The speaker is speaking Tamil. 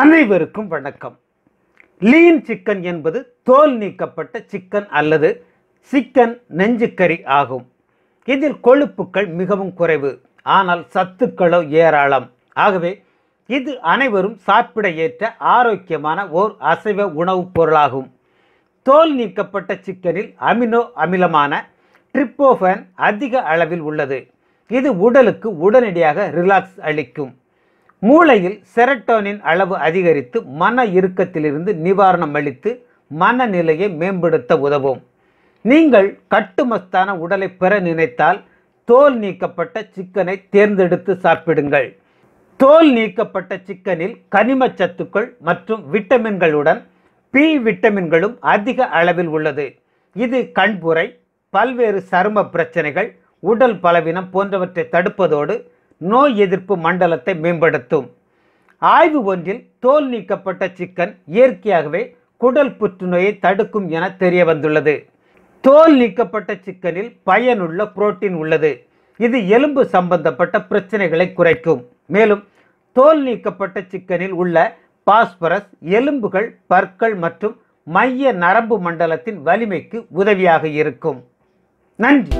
அனைவருக்கும் வணக்கம். லீன் சிக்கன் என்பது தோல் நீக்கப்பட்ட சிக்கன் அல்லது சிக்கன் நெஞ்சுக்கறி ஆகும். இதில் கொழுப்புக்கள் மிகவும் குறைவு ஆனால் சத்துக்களோ ஏராளம். ஆகவே இது அனைவரும் சாப்பிட ஏற்ற ஆரோக்கியமான ஓர் அசைவ உணவுப் பொருளாகும். தோல் நீக்கப்பட்ட சிக்கனில் அமினோ அமிலமான ட்ரிப்போஃபன் அதிக அளவில் உள்ளது. இது உடலுக்கு உடனடியாக ரிலாக்ஸ் அளிக்கும். மூளையில் செரட்டோனின் அளவு அதிகரித்து மன இறுக்கத்திலிருந்து நிவாரணம் அளித்து மனநிலையை மேம்படுத்த உதவும். நீங்கள் கட்டுமஸ்தான உடலை பெற நினைத்தால் தோல் நீக்கப்பட்ட சிக்கனை தேர்ந்தெடுத்து சாப்பிடுங்கள். தோல் நீக்கப்பட்ட சிக்கனில் கனிமச்சத்துக்கள் மற்றும் விட்டமின்களுடன் பி விட்டமின்களும் அதிக அளவில் உள்ளது. இது கண்புரை பல்வேறு சரும பிரச்சனைகள் உடல் பலவீனம் போன்றவற்றை தடுப்பதோடு நோய் எதிர்ப்பு மண்டலத்தை மேம்படுத்தும். ஆய்வு ஒன்றில் தோல் நீக்கப்பட்ட சிக்கன் இயற்கையாகவே குடல் புற்றுநோயை தடுக்கும் என தெரிய வந்துள்ளது தோல் நீக்கப்பட்ட சிக்கனில் பயனுள்ள புரோட்டீன் உள்ளது. இது எலும்பு சம்பந்தப்பட்ட பிரச்சனைகளை குறைக்கும். மேலும் தோல் நீக்கப்பட்ட சிக்கனில் உள்ள பாஸ்பரஸ் எலும்புகள் பற்கள் மற்றும் மைய நரம்பு மண்டலத்தின் வலிமைக்கு உதவியாக இருக்கும். நன்றி.